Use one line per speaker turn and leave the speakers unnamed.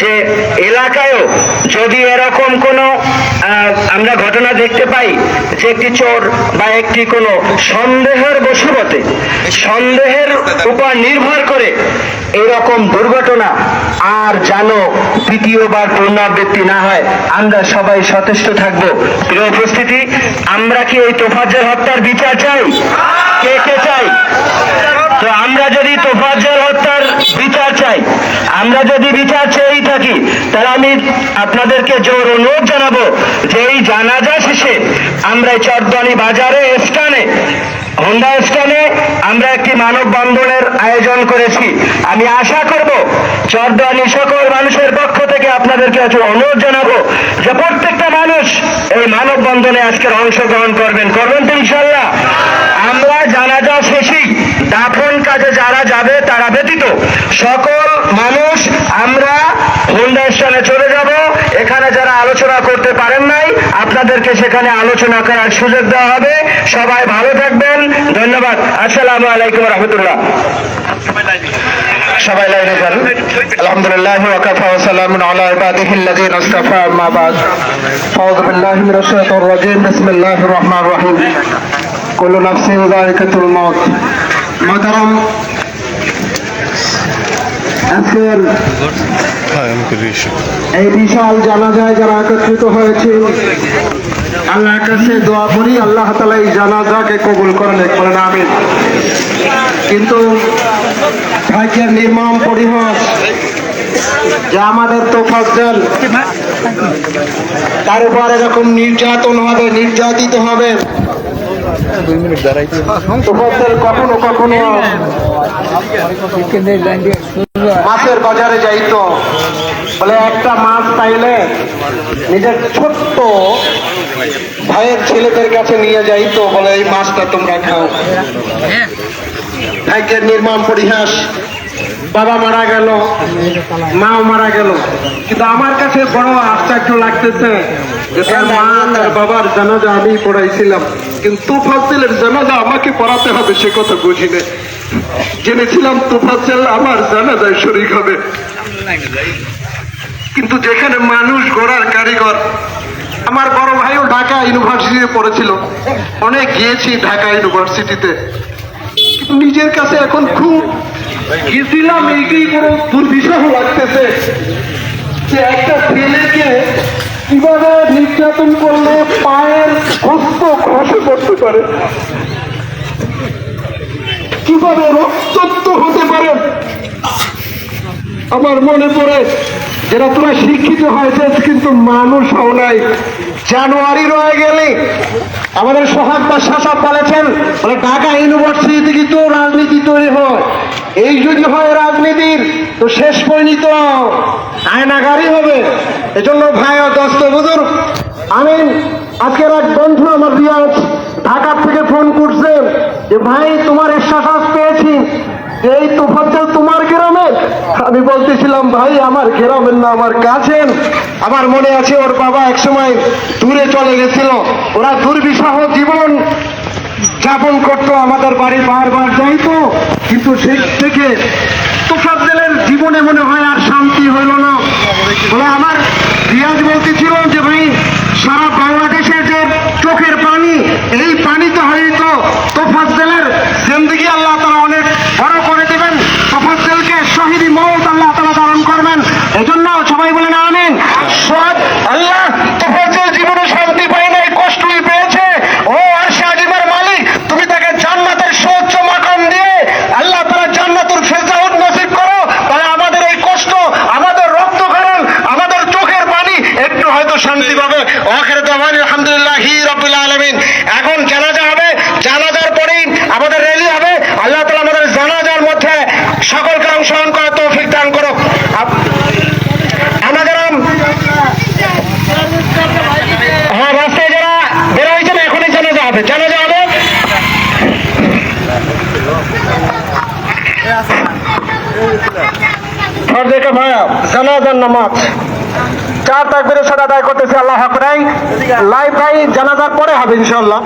যে এলাকায়ও যদি এরকম কোনো আমরা ঘটনা দেখতে পাই যে একটি চোর বা একটি কোনো সন্দেহের বশবতে সন্দেহের উপর নির্ভর করে এরকম দুর্ঘটনা আর যেন দ্বিতীয়বার পুনরাবৃত্তি না হয়, আমরা সবাই সচেষ্ট থাকব। প্রিয় উপস্থিতি, আমরা কি এই তোফাজ্জল হত্যার বিচার চাই? কে কে চাই? তো আমরা যদি তোফাজ্জল হত্যার বিচার চাই। আমরা যদি বিচার চেয়েই থাকি, তাহলে আমি আপনাদেরকে জোর অনুরোধ জানাব যে এই জানাজা শেষে আমরা এই বাজারে স্থানে হোন্ডা স্থানে আমরা একটি মানববন্ধনের আয়োজন করেছি। আমি আশা করব চরদানি সকল মানুষের পক্ষ থেকে আপনাদেরকে আজ অনুরোধ জানাব যে প্রত্যেকটা মানুষ এই মানববন্ধনে আজকের অংশগ্রহণ করবেন। করবেন তো ইনশাল্লাহ আমরা জানাজা শেষেই কাজে যারা যাবে, তারা ব্যতীত। সকল মানুষ, আমরা হুন্ডা স্থানে চলে যাব। এখানে যারা আলোচনা করতে পারেন নাই, আপনাদেরকে সেখানে আলোচনা করার সুযোগ দেওয়া হবে। সবাই ভালো থাকবেন। ধন্যবাদ। আসসালামু আলাইকুম রহমতুল্লাহ। সবাই লাইনে যান। আলহামদুলিল্লাহ ওয়াকাফা ওয়া সালামুন আলা ইবাদিহি আল্লাযীনা ইসতাফা আম্মা বাদ। আউযু বিল্লাহি মিনাশ শাইতানির রাজীম। বিসমিল্লাহির রহমানির রহিম। কুল্লু নাফসিন যায়িকাতুল মাউত। আজকের এই বিশাল জানাজায় যারা একত্রিত হয়েছে, আল্লাহর কাছে দোয়া করি, আল্লাহ তালা এই জানাজাকে কবুল করেন বলেন আমিন। কিন্তু ভাগ্যের নির্মম পরিহাস যে আমাদের তো ফজল, তার উপর এরকম নির্যাতন হবে, নির্যাতিত হবে। তোফাজ্জল কখনো কখনো মাছের বাজারে যাইতো। বলে একটা মাছ পাইলে নিজের ছোট্ট ভাইয়ের ছেলেদের কাছে নিয়ে যাইতো, বলে এই মাছটা তোমরা খাও। ভাগ্যের নির্মাণ পরিহাস। বাবা মারা গেল, মাও মারা গেল। কিন্তু আমার কাছে বড় আশ্চর্য লাগতেছে যে তার মা তার বাবার জানাজা আমি পড়াইছিলাম। কিন্তু তুফাজ্জেলের জানাজা আমাকে পড়াতে হবে, সে কথা বুঝি না জেনেছিলাম তুফাজ্জেল আমার জানাজায় শরিক হবে। কিন্তু যেখানে মানুষ গড়ার কারিগর, আমার বড় ভাইও ঢাকা ইউনিভার্সিটিতে পড়েছিল। অনেক গিয়েছি ঢাকা ইউনিভার্সিটিতে। নিজের কাছে এখন খুব গেছিলাম এইটাই বড় দুর্বিষহ লাগতেছে। যে একটা ছেলেকে কীভাবে নির্যাতন করলে পায়ের হস্ত খসে করতে পারে? কীভাবে রক্তত্ব হতে পারে? আমার মনে পড়ে যারা তোমরা শিক্ষিত হয়েছে কিন্তু মানুষ হও নাই। জানুয়ারি রয়ে গেলে আমাদের সোহাগ বা শাসক বলেছেন বলে ঢাকা ইউনিভার্সিটিতে কিন্তু রাজনীতি তৈরি হয়। এই যদি হয় রাজনীতির, তো শেষ পরিণত। আয়নাগারি হবে। এজন্য ভাই দস্ত বুজুর আমি আজকের এক বন্ধু আমার রিয়াজ ঢাকার থেকে ফোন করছেন যে, ভাই, তোমার এসাস পেয়েছি এই তোফাজ্জল তোমার গ্রামের আমি বলতেছিলাম, ভাই, আমার গ্রামের না আমার কাছেন। আমার মনে আছে ওর বাবা একসময় দূরে চলে গেছিল। ওরা দুর্বিষহ জীবন যাপন করতো, আমাদের বাড়ি বারবার যাইতো। কিন্তু সেই থেকে তোফাজ্জলের জীবনে মনে হয় আর শান্তি হইল না। বলে আমার রিয়াজ বলতেছিল যে, ভাই সারা বাংলাদেশের যে চোখের পানি এই পানিতে হয়তো তোফাজ্জলের জিন্দগি আল্লাহ তারা অনেক বড় করে দেবেন তোফাজ্জলকে শহীদি মৌত আল্লাহ তারা ধারণ করবেন এজন্য সবাই বলেন আমিন সব আল্লাহ তোফাজ্জল জীবনে শান্তি পায় নাই কষ্টই পেয়েছে ও আরশে আজিমের মালিক তুমি তাকে জান্নাতের সহ্য মাকাম দিয়ে আল্লাহ তারা জান্নাতুল ফেরদাউস নসিব করো তাহলে আমাদের এই কষ্ট আমাদের রক্তক্ষরণ আমাদের চোখের পানি একটু হয়তো শান্তি পাবে ওয়াখির দাওয়ান আলহামদুলিল্লাহ রাব্বিল আলামিন এখন জানাজা হবে জানাজার পরেই আমাদের র্যালি হবে আল্লাহ তাআলা আমাদের জানাজার মধ্যে সকলকে অংশগ্রহণ করার তৌফিক দান করো আপ- আমরা যারা
হবে জানাজা হবে
দেখে ভাইয়া জানাজার নামাজ। চার তাকবিরের সাথে আদায় করতেছে, আল্লাহ হাকরাই লাইভ ভাই, জানাজার পরে হবে ইনশাল্লাহ